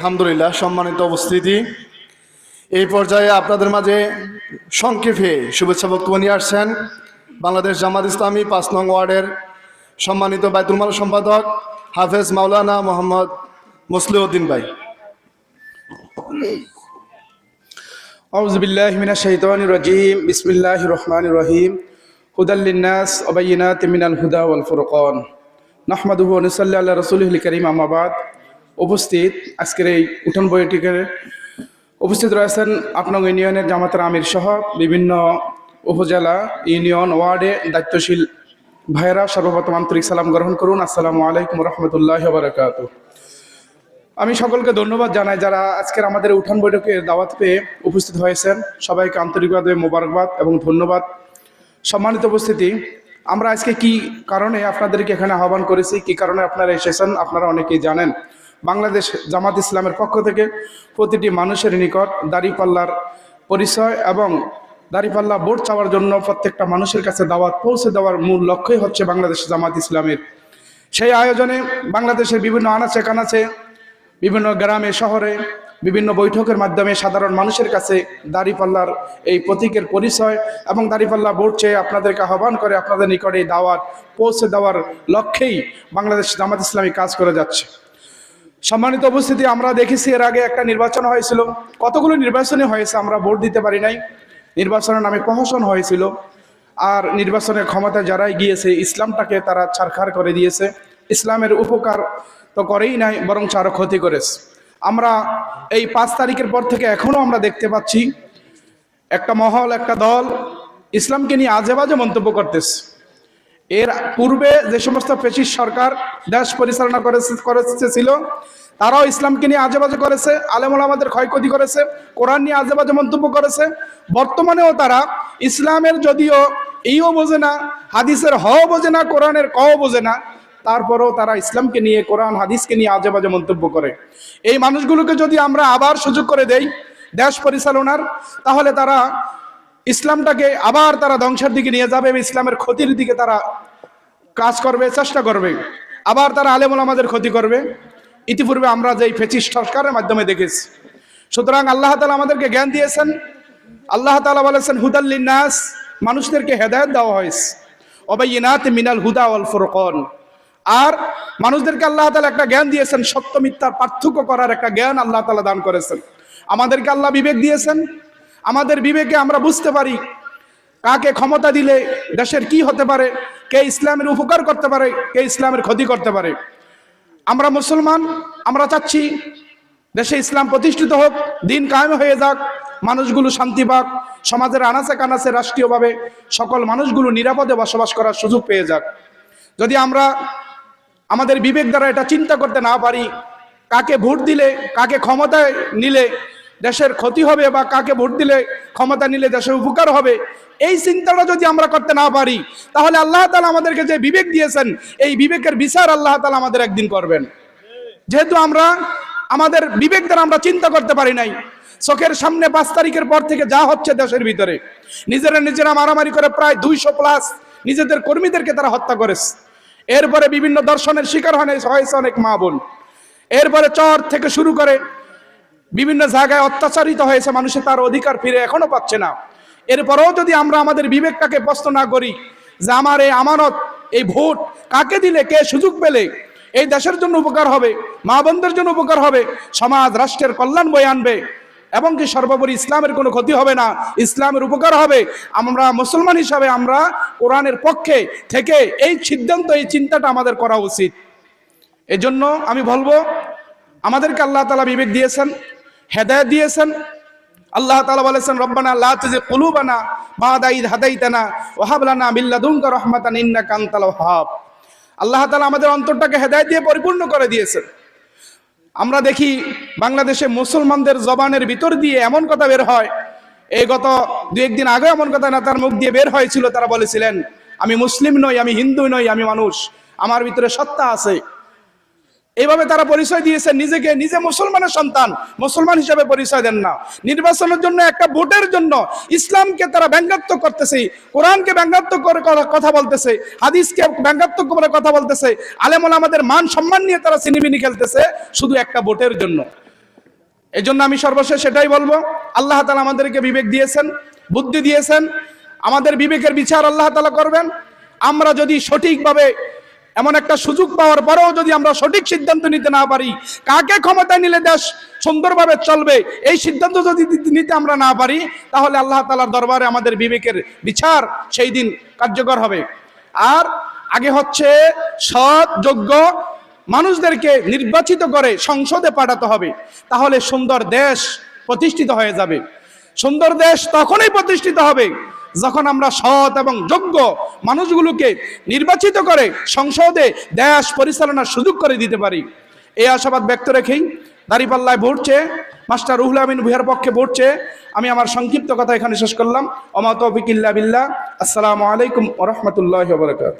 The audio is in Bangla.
আলহামদুলিল্লাহ সম্মানিত উপস্থিতি এই পর্যায়ে আপনাদের মাঝে সংক্ষেপে শুভেচ্ছা বক্তব্য নিয়ে আসছেন বাংলাদেশ জামাত ইসলামী পাঁচ নং ওয়ার্ডের সম্মানিত বাইতুল মাল সম্পাদক হাফেজ মাওলানা মোহাম্মদ মুসলিউদ্দিন ভাই أعوذ بالله من الشيطان الرجيم بسم الله الرحمن الرحيم هدى للناس وبينات من الهدى والفرقان نحمده ونصلي على رسوله الكريم أما بعد উপস্থিত আজকের এই উঠান বইটিকে উপস্থিত রয়েছেন আপনার ইউনিয়নের জামাতের আমির সহ বিভিন্ন উপজেলা ইউনিয়ন ওয়ার্ডে দায়িত্বশীল ভাইয়েরা সর্বপ্রথম আন্তরিক সালাম গ্রহণ করুন। আসসালামু আলাইকুম রহমতুল্লাহ বারকাতুহ আমি সকলকে ধন্যবাদ জানাই যারা আজকের আমাদের উঠান বৈঠকে দাওয়াত পেয়ে উপস্থিত হয়েছেন। সবাইকে আন্তরিকভাবে মোবারকবাদ এবং ধন্যবাদ। সম্মানিত উপস্থিতি, আমরা আজকে কি কারণে আপনাদেরকে এখানে আহ্বান করেছি, কি কারণে আপনারা এসেছেন, আপনারা অনেকেই জানেন। বাংলাদেশ জামাত ইসলামের পক্ষ থেকে প্রতিটি মানুষের নিকট দাড়িপাল্লার পরিচয় এবং দাড়িপাল্লা ভোট চাওয়ার জন্য প্রত্যেকটা মানুষের কাছে দাওয়াত পৌঁছে দেওয়ার মূল লক্ষ্যই হচ্ছে বাংলাদেশ জামাত ইসলামের। সেই আয়োজনে বাংলাদেশের বিভিন্ন আনাচে কানাচে, বিভিন্ন গ্রামে, শহরে, বিভিন্ন বৈঠকের মাধ্যমে সাধারণ মানুষের কাছে দাড়িপাল্লার এই প্রতীকের পরিচয় এবং দাড়িপাল্লা বোর্ড চেয়ে আপনাদেরকে আহ্বান করে আপনাদের নিকটে দাওয়াত পৌঁছে দেওয়ার লক্ষ্যেই বাংলাদেশ জামাত ইসলামী কাজ করে যাচ্ছে। সম্মানিত উপস্থিতি, আমরা দেখেছি এর আগে একটা নির্বাচন হয়েছিল। কতগুলো নির্বাচনই হয়েছে আমরা ভোট দিতে পারি নাই। নির্বাচনের নামে প্রহসন হয়েছিল। আর নির্বাচনের ক্ষমতা যারাই গিয়েছে, ইসলামটাকে তারা ছারখার করে দিয়েছে। ইসলামের উপকার তো করেই নাই বরং আরও ক্ষতি করেছে। আমরা এই পাঁচ তারিখের পর থেকে এখনও আমরা দেখতে পাচ্ছি, একটা মহল, একটা দল ইসলামকে নিয়ে আজে বাজে মন্তব্য করতেছে। এর পূর্বে যে সমস্ত পেশির সরকার দেশ পরিচালনা করেছে করেছিল, তারাও ইসলামকে নিয়ে আজে বাজে করেছে, আলেমুল আমাদের ক্ষয়ক্ষতি করেছে, কোরআন নিয়ে আজে বাজে মন্তব্য করেছে। বর্তমানেও তারা ইসলামের যদিও এইও বোঝে না, হাদিসের হও বোঝে না, কোরআনের কও বোঝে না, তারপরেও তারা ইসলামকে নিয়ে কোরআন, হাদিসকে নিয়ে আজে বাজে মন্তব্য করে। এই মানুষগুলোকে যদি আমরা আবার সুযোগ করে দেই দেশ পরিচালনার, তাহলে তারা ইসলামটাকে আবার তারা ধ্বংসের দিকে নিয়ে যাবে ইসলামের ক্ষতির দিকে তারা কাজ করবে, চেষ্টা করবে। আবার তারা আলেমুল আমাদের ক্ষতি করবে। ইতিপূর্বে আমরা যে ফেচিস সরকারের মাধ্যমে দেখেছি। সুতরাং আল্লাহ তালা আমাদেরকে জ্ঞান দিয়েছেন। আল্লাহ তালা বলেছেন হুদাল্লিন নাস মানুষদেরকে হেদায়ত দেওয়া হয়েছে। অবাইনাত মিনাল হুদা অল ফুরকন আর মানুষদেরকে আল্লাহ তালা একটা জ্ঞান দিয়েছেন, সত্য মিথ্যার পার্থক্য করার একটা জ্ঞান আল্লাহ তালা দান করেছেন। আমাদেরকে আল্লাহ বিবেক দিয়েছেন। আমাদের বিবেকে আমরা বুঝতে পারি কাকে ক্ষমতা দিলে দেশের কি হতে পারে, কে ইসলামের উপকার করতে পারে, কে ইসলামের ক্ষতি করতে পারে। আমরা মুসলমান, আমরা চাচ্ছি দেশে ইসলাম প্রতিষ্ঠিত হোক, দিন কায়েম হয়ে যাক, মানুষগুলো শান্তি পাক, সমাজের আনাচে কানাচে রাষ্ট্রীয়ভাবে সকল মানুষগুলো নিরাপদে বসবাস করার সুযোগ পেয়ে যাক। যদি আমরা আমাদের বিবেক দ্বারা এটা চিন্তা করতে না পারি, কাকে ভোট দিলে, কাকে ক্ষমতায় নিলে দেশের ক্ষতি হবে বা কাকে ভোট দিলে ক্ষমতা নিলে দেশের উপকার হবে, এই চিন্তাটা যদি আমরা করতে না পারি, তাহলে আল্লাহ তালা আমাদেরকে যে বিবেক দিয়েছেন, এই বিবেকের বিচার আল্লাহ তালা আমাদের একদিন করবেন। যেহেতু আমরা, আমাদের বিবেক দ্বারা আমরা চিন্তা করতে পারি নাই, চোখের সামনে পাঁচ তারিখের পর থেকে যা হচ্ছে দেশের ভিতরে, নিজেরা নিজেরা মারামারি করে প্রায় দুইশো প্লাস নিজেদের কর্মীদেরকে তারা হত্যা করেছে। এরপরে বিভিন্ন দর্শনের শিকার হয়েছে অনেক মা বোন। এরপরে চর থেকে শুরু করে বিভিন্ন জায়গায় অত্যাচারিত হয়েছে, মানুষে তার অধিকার ফিরে এখনও পাচ্ছে না। এরপরেও যদি আমরা আমাদের বিবেকটাকে প্রশ্ন না করি যে আমার এই আমানত, এই ভোট কাকে দিলে, কে সুযোগ পেলে, এই দেশের জন্য উপকার হবে, মা বোনদের জন্য উপকার হবে, সমাজ, রাষ্ট্রের কল্যাণ বয়ে আনবে, এবং কি সর্বোপরি ইসলামের কোনো ক্ষতি হবে না, ইসলামের উপকার হবে, আমরা মুসলমান হিসাবে আমরা কোরআনের পক্ষে থেকে এই সিদ্ধান্ত, এই চিন্তাটা আমাদের করা উচিত। এজন্য আমি বলব, আমাদেরকে আল্লাহ তালা বিবেক দিয়েছেন হেদায়ত দিয়েছেন। আল্লাহ তালা বলেছেন, রব্বানা আল্লাহ তুজে কুলুবানা বাদা ঈদ হাদাইতানা ওহাবলানা বিল্লাদুনকা রহমাতান ইন্না কান্তাল ওহাব আল্লাহ তালা আমাদের অন্তরটাকে হেদায়ত দিয়ে পরিপূর্ণ করে দিয়েছেন। আমরা দেখি বাংলাদেশে মুসলমানদের জবানের ভিতর দিয়ে এমন কথা বের হয়। এই গত দু একদিন আগে এমন কথা না, তার মুখ দিয়ে বের হয়েছিল। তারা বলেছিলেন, আমি মুসলিম নই, আমি হিন্দু নই, আমি মানুষ। আমার ভিতরে সত্তা আছে। এইভাবে তারা পরিচয় দিয়েছে নিজেকে, নিজে মুসলমানের সন্তান। মুসলমান হিসেবে পরিচয় দেন না। নির্বাচনের জন্য একটা ভোটের জন্য ইসলামকে তারা ব্যঙ্গাত্মক করতেছে। কোরআনকে ব্যঙ্গাত্মক করে কথা বলতেছে। হাদিসকে ব্যঙ্গাত্মক করে কথা বলতেছে। আলেমন আমাদের মান সম্মান নিয়ে তারা সিনেমিনি খেলতেছে, শুধু একটা ভোটের জন্য। এই জন্য আমি সর্বশেষ সেটাই বলব। আল্লাহ তালা আমাদেরকে বিবেক দিয়েছেন, বুদ্ধি দিয়েছেন। আমাদের বিবেকের বিচার আল্লাহ তালা করবেন। আমরা যদি সঠিকভাবে এমন একটা সুযোগ পাওয়ার পরেও যদি আমরা সঠিক সিদ্ধান্ত নিতে না পারি, কাকে ক্ষমতায় নিলে দেশ সুন্দরভাবে চলবে? এই সিদ্ধান্ত যদি নিতে আমরা না পারি, তাহলে আল্লাহ তালার দরবারে আমাদের বিবেকের বিচার সেই দিন কার্যকর হবে। আর আগে হচ্ছে সৎ, যোগ্য মানুষদেরকে নির্বাচিত করে সংসদে পাঠাতে হবে, তাহলে সুন্দর দেশ প্রতিষ্ঠিত হয়ে যাবে। সুন্দর দেশ তখনই প্রতিষ্ঠিত হবে যখন আমরা সৎ এবং যোগ্য মানুষগুলোকে নির্বাচিত করে সংসদে দেশ পরিচালনার সুযোগ করে দিতে পারি, এই আশাবাদ ব্যক্ত রেখেই দাঁড়িপাল্লায় ভোটছে মাস্টার রুহুল আমিন ভুইয়ার পক্ষে ভোটছে আমি আমার সংক্ষিপ্ত কথা এখানে শেষ করলাম। অমাত বিকিল্লা বিল্লাহ। আসসালামু আলাইকুম ওরহমতুল্লাহ বরকাত